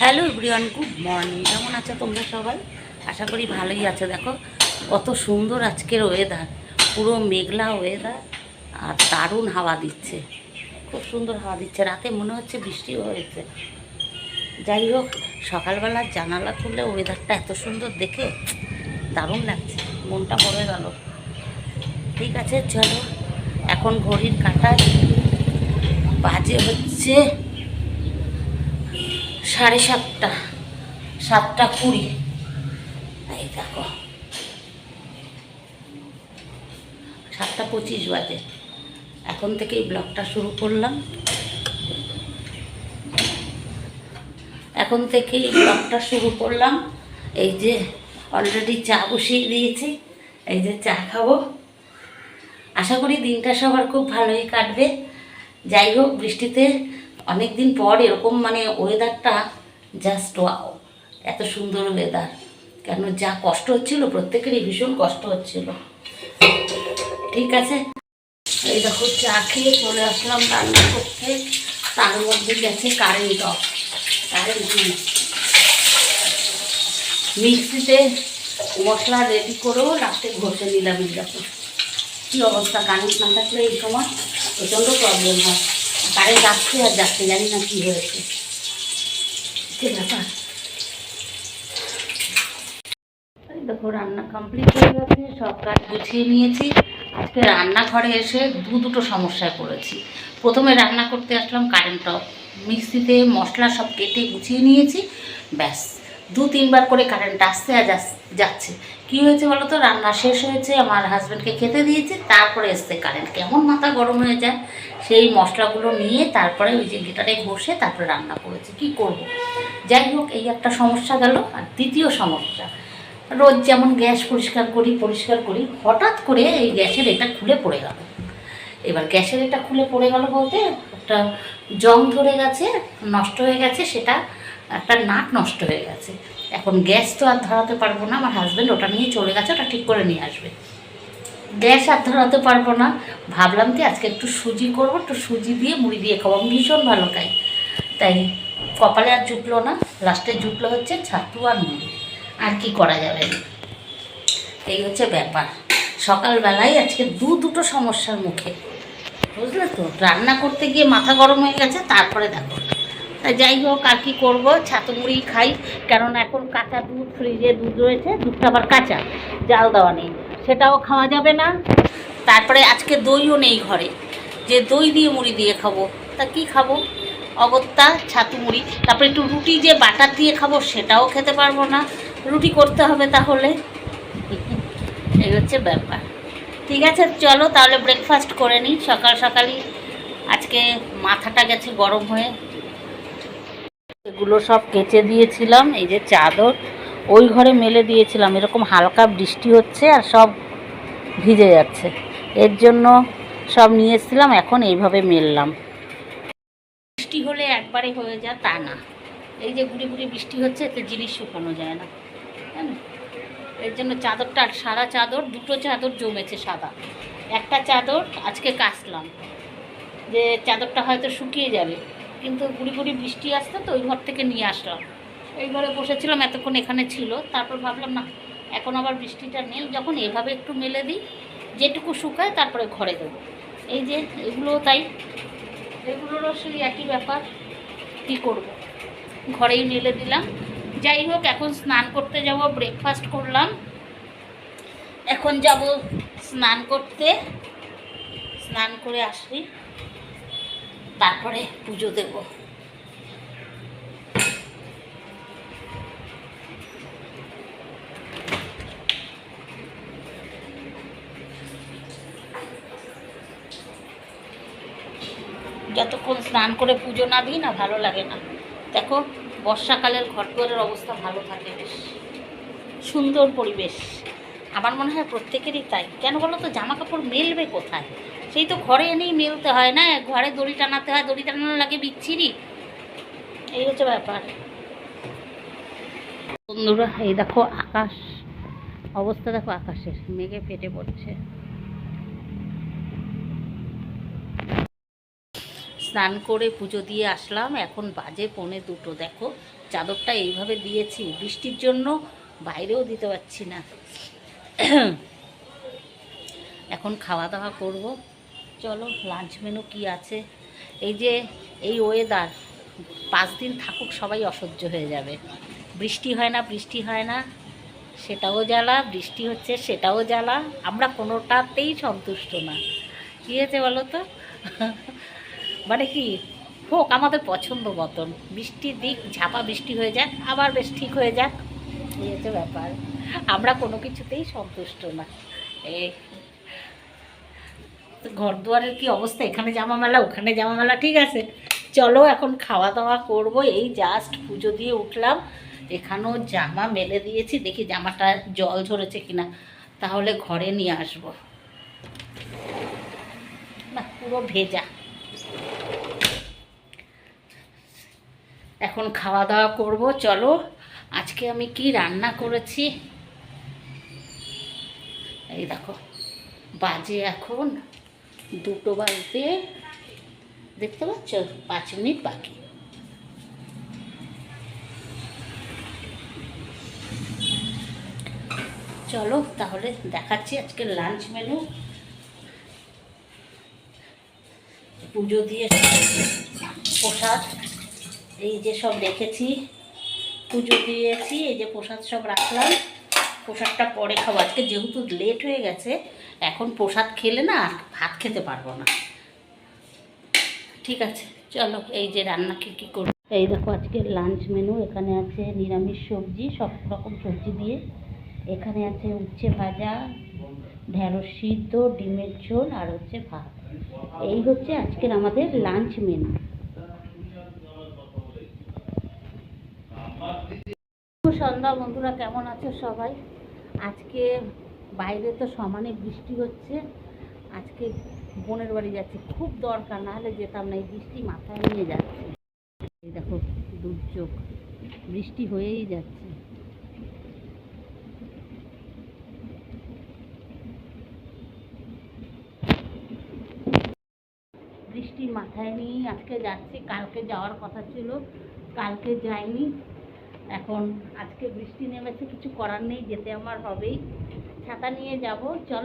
Hello everyone, good morning. কেমন আছো তোমরা সবাই? আশা করি ভালোই আছো। দেখো, কত সুন্দর আজকের ওয়েদার পুরো মেঘলা ওয়েদার আর দারুণ হাওয়া দিচ্ছে। খুব সুন্দর হাওয়া দিচ্ছে। রাতে মনে হচ্ছে বৃষ্টি হয়েছে। যাই হোক, সকালবেলা জানালা খুললে ওয়েদারটা এত সুন্দর দেখে দারুণ লাগছে। মনটা ভরে গেল। ঠিক আছে, চলো। এখন ঘড়ির কাঁটায় বাজে হচ্ছে সাড়ে সাতটা সাতটা কুড়ি। এই দেখো। সাতটা পঁচিশ বাজে। এখন থেকেই ব্লগটা শুরু করলাম। এখন থেকেই ব্লগটা শুরু করলাম। এই যে অলরেডি চা বসিয়ে দিয়েছি। এই যে চা খাব। আশা করি দিনটা সবার খুব ভালোই কাটবে। যাই হোক, বৃষ্টিতে অনেক দিন পর এরকম মানে ওয়েদারটা জাস্ট ওয়াও এত সুন্দর ওয়েদার কেন যা কষ্ট হচ্ছিল, প্রত্যেকেরই ভীষণ কষ্ট হচ্ছিল। ঠিক আছে? এই দেখো, চা খেয়ে চলে আসলাম রান্না করতে। তার মধ্যে গেছে কারেন্ট অফ কারেন্ট মিক্সিতে মশলা রেডি করেও লাস্টে ঘষে নিলাম দেখো। কী অবস্থা কারেন্ট না থাকলে এই সময়? প্রচণ্ড প্রবলেম হয়। কারেন্ট আসছে আর যাচ্ছে, জানি না কী হয়েছে। কি ব্যাপার? দেখো, রান্না কমপ্লিট হয়ে গেছে, সব কাজ গুছিয়ে নিয়েছি। আজকে রান্নাঘরে এসে দু দুটো সমস্যায় পড়েছি। প্রথমে রান্না করতে আসলাম কারেন্ট অফ মিক্সিতে মশলা সব কেটে গুছিয়ে নিয়েছি, ব্যাস। দু তিনবার করে কারেন্ট আসতে আর যাচ্ছে। কি হয়েছে বলো তো রান্না শেষ হয়েছে, আমার হাজব্যান্ডকে খেতে দিয়েছি, তারপরে এসছে কারেন্ট কেমন মাথা গরম হয়ে যায়? সেই মশলাগুলো নিয়ে তারপরে ওই যে গিটারে ঘষে তারপরে রান্না করেছি। কি করব। যাই হোক, এই একটা সমস্যা গেল। আর দ্বিতীয় সমস্যা, রোজ যেমন গ্যাস পরিষ্কার করি পরিষ্কার করি, হঠাৎ করে এই গ্যাসের এটা খুলে পড়ে গেল। এবার গ্যাসের এটা খুলে পড়ে গেল বলতে একটা জং ধরে গেছে, নষ্ট হয়ে গেছে, সেটা একটা নাট নষ্ট হয়ে গেছে। এখন গ্যাস তো আর ধরাতে পারব না, আমার হাজব্যান্ড ওটা নিয়ে চলে গেছে, ওটা ঠিক করে নিয়ে আসবে। গ্যাস আর ধরাতে পারব না, ভাবলাম কি আজকে একটু সুজি করব, একটু সুজি দিয়ে মুড়ি দিয়ে খাব, আমি ভীষণ ভালো খাই। তাই কপালে আর জুটলো না লাস্টে জুটলো হচ্ছে ছাতু আর মুড়ি। আর কি করা যাবে? এই হচ্ছে ব্যাপার। সকালবেলায় আজকে দু দুটো সমস্যার মুখে। বুঝলে তো? রান্না করতে গিয়ে মাথা গরম হয়ে গেছে, তারপরে দেখো। তা যাই হোক, আর কি করব? ছাতু মুড়ি খাই, কেননা এখন কাঁচা দুধ ফ্রিজে দুধ রয়েছে, দুধটা আবার কাঁচা, জাল দেওয়া নেই। সেটাও খাওয়া যাবে না। তারপরে আজকে দইও নেই ঘরে। যে দই দিয়ে মুড়ি দিয়ে খাব, তা কি খাব? অগত্যা ছাতু মুড়ি। তারপরে একটু রুটি যে বাটার দিয়ে খাব, সেটাও খেতে পারব না। রুটি করতে হবে তাহলে। এই হচ্ছে ব্যাপার। ঠিক আছে, চলো তাহলে ব্রেকফাস্ট করে নিই। সকাল সকালই আজকে মাথাটা গেছে গরম হয়ে। এগুলো সব কেচে দিয়েছিলাম, এই যে চাদর, ওই ঘরে মেলে দিয়েছিলাম। এরকম হালকা বৃষ্টি হচ্ছে আর সব ভিজে যাচ্ছে। এর জন্য সব নিয়ে এসেছিলাম, এখন এইভাবে মেললাম। বৃষ্টি হলে একবারে হয়ে যায় তা না। এই যে গুড়ি গুড়ি বৃষ্টি হচ্ছে, এতে জিনিস শুকানো যায় না। এর জন্য চাদরটা, সাদা চাদর, দুটো চাদর জমেছে সাদা। একটা চাদর আজকে কাচলাম, যে চাদরটা হয়তো শুকিয়ে যাবে। কিন্তু গুড়ি গুড়ি বৃষ্টি আসতো তো ওই ঘর থেকে নিয়ে আসলাম এই ঘরে বসেছিলাম, এতক্ষণ এখানে ছিল। তারপর ভাবলাম, না, এখন আবার বৃষ্টিটা নেই। যখন এভাবে একটু মেলে দিই, যেটুকু শুকায় তারপরে ঘরে দেবো। এই যে, এগুলোও তাই। এগুলোরও সেই একই ব্যাপার, কী করব? ঘরেই মেলে দিলাম। যাই হোক, এখন স্নান করতে যাব ব্রেকফাস্ট করলাম। এখন যাব স্নান করতে। স্নান করে আসি। তারপরে পুজো দেব। যতক্ষণ স্নান করে পুজো না দিই না, ভালো লাগে না। দেখো, বর্ষাকালের ঘরদুয়ারের অবস্থা ভালো থাকে বেশ। সুন্দর পরিবেশ। আমার মনে হয় প্রত্যেকেরই তাই। কেন বলো তো জামা কাপড় মেলবে কোথায়? সেই তো ঘরে এনেই মেলতে হয় না, ঘরে দড়ি টানাতে হয়, দড়ি টানানো লাগে বিচ্ছিরি। এই হচ্ছে ব্যাপার। বন্ধুরা, এই দেখো আকাশ, অবস্থা দেখো আকাশের, মেঘে ফেটে পড়ছে। স্নান করে পুজো দিয়ে আসলাম, এখন বাজে পৌনে দুটো, দেখো। চাদরটা এইভাবে দিয়েছি, বৃষ্টির জন্য বাইরেও দিতে পারছি না। এখন খাওয়া দাওয়া করব। চলো লাঞ্চ মেনু কি আছে? এই যে, এই ওয়েদার পাঁচ দিন থাকুক সবাই অসহ্য হয়ে যাবে। বৃষ্টি হয় না, বৃষ্টি হয় না, সেটাও জ্বালা, বৃষ্টি হচ্ছে, সেটাও জ্বালা, আমরা কোনোটাতেই সন্তুষ্ট না। কী হয়েছে বলো তো? মানে কি, হোক, আমাদের পছন্দ মতন। বৃষ্টির দিক, ঝাপা বৃষ্টি হয়ে যাক, আবার বেশ ঠিক হয়ে যাক। এই হচ্ছে ব্যাপার। আমরা কোনো কিছুতেই সন্তুষ্ট না। এই ঘর দুয়ারের কি অবস্থা? এখানে জামা মেলা ওখানে জামা মেলা ঠিক আছে। চলো এখন খাওয়া দাওয়া করব। এই জাস্ট পুজো দিয়ে উঠলাম। এখানেও জামা মেলে দিয়েছি। দেখি জামাটা জল ঝরেছে কিনা। তাহলে ঘরে নিয়ে আসব। না, পুরো ভেজা। এখন খাওয়া দাওয়া করব। চলো, আজকে আমি কি রান্না করেছি? এই দেখো, বাজে এখন। দুটো বাজতে দেখতে পাচ্ছ? পাঁচ মিনিট বাকি। চলো, তাহলে দেখাচ্ছি আজকে লাঞ্চ মেনু পুজো দিয়ে প্রসাদ, এই যে সব রেখেছি। পুজো দিয়েছি, এই যে প্রসাদ সব রাখলাম। প্রসাদটা পরে খাব। আজকে যেহেতু লেট হয়ে গেছে এখন প্রসাদ খেলে না আর ভাত খেতে পারব না। ঠিক আছে, চলো এই যে রান্না কি কী করব। এই দেখো আজকে লাঞ্চ মেনু এখানে আছে নিরামিষ সবজি, সব রকম সবজি দিয়ে। এখানে আছে উচ্ছে ভাজা, ঢেঁড়স সিদ্ধ, ডিমের ঝোল আর হচ্ছে ভাত। এই হচ্ছে আজকের আমাদের লাঞ্চ মেনু সন্ধ্যা বন্ধুরা কেমন আছো সবাই? আজকে বাইরে তো সমানে বৃষ্টি হচ্ছে। আজকে বোনের বাড়ি যাচ্ছে, খুব দরকার না হলে যেতাম না, এই বৃষ্টি মাথায় নিয়ে যাচ্ছে। এই দেখো, দুর্যোগ, বৃষ্টি হয়েই যাচ্ছে। বৃষ্টি মাথায় নিয়েই আজকে যাচ্ছি, কালকে যাওয়ার কথা ছিল, কালকে যাইনি। এখন আজকে বৃষ্টি নেমেছে, কিছু করার নেই, যেতে আমার হবেই। ছাতা নিয়ে যাব চল।